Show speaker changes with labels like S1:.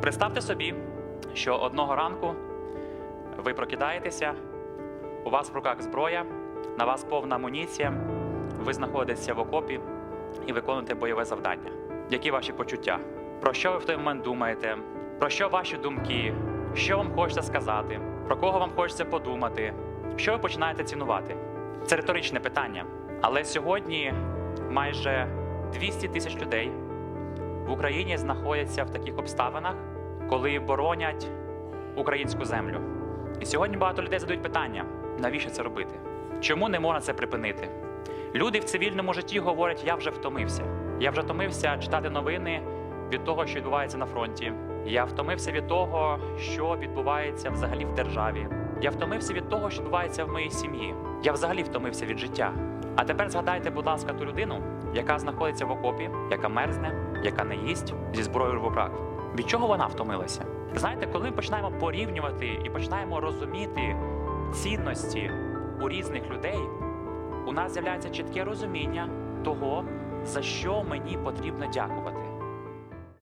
S1: Представте собі, що одного ранку ви прокидаєтеся, у вас в руках зброя, на вас повна амуніція, ви знаходитеся в окопі і виконуєте бойове завдання. Які ваші почуття? Про що ви в той момент думаєте? Про що ваші думки? Що вам хочеться сказати? Про кого вам хочеться подумати? Що ви починаєте цінувати? Це риторичне питання. Але сьогодні майже 200 тисяч людей в Україні знаходяться в таких обставинах, коли боронять українську землю. І сьогодні багато людей задають питання: навіщо це робити? Чому не можна це припинити? Люди в цивільному житті говорять: я вже втомився. Я вже втомився читати новини від того, що відбувається на фронті. Я втомився від того, що відбувається взагалі в державі. Я втомився від того, що відбувається в моїй сім'ї. Я взагалі втомився від життя. А тепер згадайте, будь ласка, ту людину, яка знаходиться в окопі, яка мерзне, яка не їсть зі зброєю в руках. Від чого вона втомилася? Знаєте, коли ми починаємо порівнювати і починаємо розуміти цінності у різних людей, у нас з'являється чітке розуміння того, за що мені потрібно дякувати.